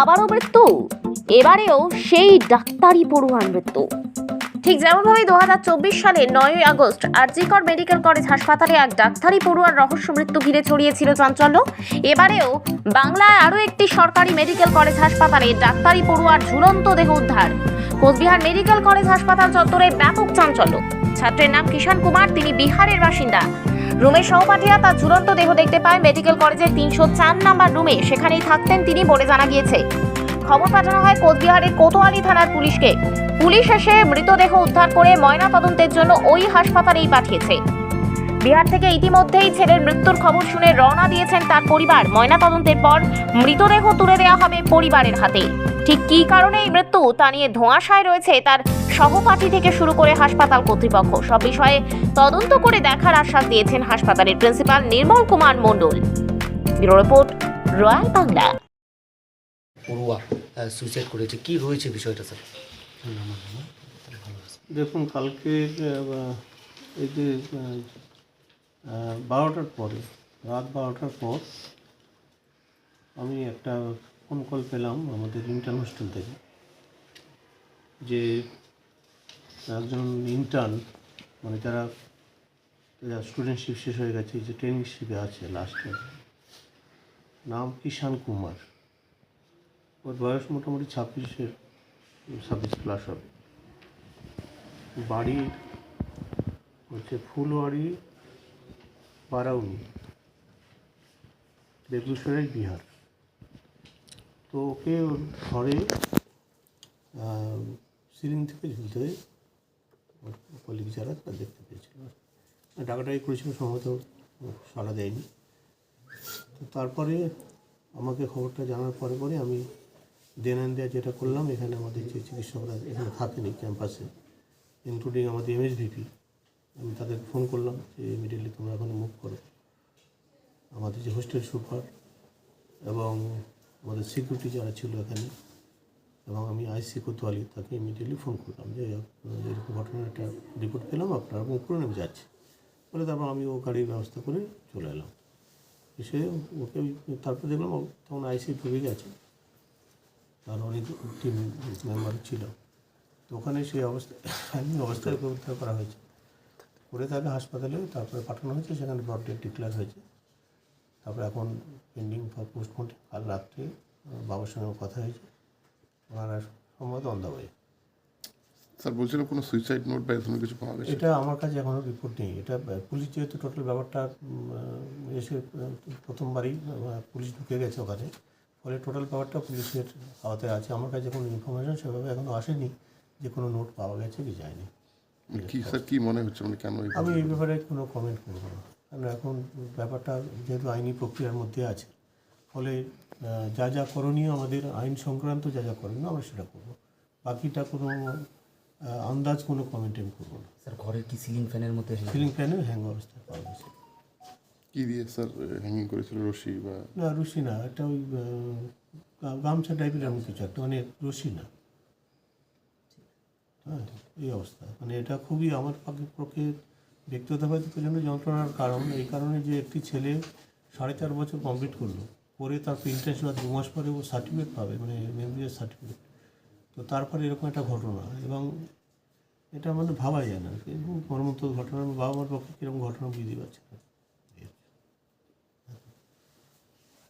আবারও মৃত্যু। এবারেও সেই ডাক্তারি পড়ুয়ার মৃত্যু। ঠিক যেমনভাবে দু হাজার চব্বিশ সালের নয়ই আগস্ট আরজিকর মেডিকেল কলেজ হাসপাতালে এক ডাক্তারি পড়ুয়ার রহস্য মৃত্যু ঘিরে ছড়িয়েছিল চাঞ্চল্য। এবারেও বাংলায় আরও একটি সরকারি মেডিকেল কলেজ হাসপাতালে ডাক্তারি পড়ুয়ার ঝুলন্ত দেহ উদ্ধার। কোচবিহার মেডিকেল কলেজ হাসপাতাল চত্বরে ব্যাপক চাঞ্চল্য। ছাত্রের নাম কিষান কুমার, তিনি বিহারের বাসিন্দা। রুমের সহপাঠীরা তার ঝুলন্ত দেহ দেখতে পায়। মেডিকেল কলেজের তিনশো চার নাম্বার রুমে সেখানেই থাকতেন তিনি বলে জানা গিয়েছে। খবর পাঠানো হয় কোচবিহারের কোতোয়ালি থানার পুলিশকে। পুলিশ এসে মৃতদেহ উদ্ধার করে ময়না তদন্তের জন্য ওই হাসপাতালেই পাঠিয়েছে। বিহার থেকে ইতিমধ্যেই ছেলের মৃত্যুর খবর শুনে রওনা দিয়েছেন তার পরিবার। ময়না তদন্তের পর মৃতদেহ তুলে দেওয়া হবে পরিবারের হাতে। ঠিক কী কারণে এই মৃত্যু তা নিয়ে ধোঁয়াশায় রয়েছে তার সহপাঠী থেকে শুরু করে হাসপাতাল কর্তৃপক্ষ। সব বিষয়ে তদন্ত করে দেখার আশ্বাস দিয়েছেন হাসপাতালের principal Nirmal Kumar Mondal. Bureau report Royal Bangla. পড়ুয়া সুইসাইড করেছে। কি রয়েছে বিষয়টা স্যার? দেখুন কালকে এই যে বারোটার পরে, রাত বারোটার পর আমি একটা ফোন কল পেলাম আমাদের ইন্টার্ন হোস্টেল থেকে, যে একজন ইন্টার্ন মানে যারা স্টুডেন্টশিপ শেষ হয়ে গেছে, যে ট্রেনিংশিপে আছে লাস্টে নাম কিষান কুমার। ওর বয়স মোটামুটি ছাব্বিশের ছাব্বিশ প্লাস হবে। বাড়ি হচ্ছে ফুলবাড়ি বারাউনি বেগুসরাই বিহার। তো ওকে ওর ঘরে সিলিং থেকে ঝুলতে কলিগ যারা, তারা দেখতে পেয়েছিল ডাকাডাকি করেছিল, সম্ভবত সাড়া দেয়নি। তো তারপরে আমাকে খবরটা জানার পরে পরে আমি দেন অ্যান্ড দেয়া যেটা করলাম, এখানে আমাদের যে চিকিৎসকরা এখানে থাকেনি ক্যাম্পাসে ইনক্লুডিং আমাদের এমএসভিপি আমি তাদেরকে ফোন করলাম যে ইমিডিয়েটলি তোমরা এখন মুভ করো। আমাদের যে হোস্টেল সুপার এবং আমাদের সিকিউরিটি যারা ছিল এখানে এবং আমি আইসি কোতোয়ালি, তাকে ইমিডিয়েটলি ফোন করলাম যে এরকম ঘটনার একটা রিপোর্ট পেলাম, আপনারা মুভ করুন আমি যাচ্ছি। বলে তারপর আমি ও গাড়ির ব্যবস্থা করে চলে এলাম। এসে ওকে তারপর দেখলাম তখন আইসি ঢুকে গেছে। আর অনেক টিম মেম্বার ছিল। তো ওখানে সেই অবস্থা অবস্থায় উদ্ধার করা হয়েছে। করে তাকে হাসপাতালে তারপরে পাঠানো হয়েছে সেখানে ব্লড ডেট ডিক্লেয়ার হয়েছে। তারপরে এখন পেন্ডিং ফর পোস্টমর্টম কাল রাত্রে বাবার সঙ্গে কথা হয়েছে। ওনারা সম্ভবত অন্ধ হয়ে স্যার বলছিলাম কোনো সুইসাইড নোট বা এরকম কিছু পাওয়া গেছে? এটা আমার কাছে এখনও রিপোর্ট নেই। এটা পুলিশ যেহেতু টোটাল ব্যাপারটা এসে প্রথমবারই পুলিশ ঢুকে গেছে ওখানে। ফলে টোটাল ব্যাপারটা পুলিশের আওতায় আছে। আমার কাছে কোনো ইনফরমেশন সেভাবে এখনও আসেনি যে কোনো নোট পাওয়া গেছে কি যায়নি। কি স্যার কি মনে হচ্ছে? মানে কেন আমি এই ব্যাপারে কোনো কমেন্ট করব না। কারণ এখন ব্যাপারটা যেহেতু আইনি প্রক্রিয়ার মধ্যে আছে ফলে যা যা করণীয় আমাদের আইন সংক্রান্ত যা যা করণীয় আমরা সেটা করব। বাকিটা কোনো আন্দাজ কোনো কমেন্ট আমি করব না। স্যার ঘরের কি সিলিং ফ্যানের মধ্যে সিলিং ফ্যানের হ্যাং অবস্থায় পাওয়া গেছে। কি দিয়ে স্যার হ্যাঙ্গিং করেছিল? রশি বা না রশি না একটা ওই গামছা টাইপের এমন কিছু একটা। মানে রশি না। হ্যাঁ এই অবস্থা। মানে এটা খুবই আমার পক্ষে পক্ষে ব্যক্তিগতভাবে প্রচণ্ড যন্ত্রণার কারণ। এই কারণে যে একটি ছেলে সাড়ে চার বছর কমপ্লিট করল, পরে তার ইন্টার্নশিপ দু মাস পরে ও সার্টিফিকেট পাবে মানে এমবিএস সার্টিফিকেট তো তারপরে এরকম একটা ঘটনা এবং এটা মানে ভাবা যায় না। কিন্তু মর্মন্ত ঘটনা বাবা মার পক্ষে কীরকম ঘটনা বুঝতে পারছি না।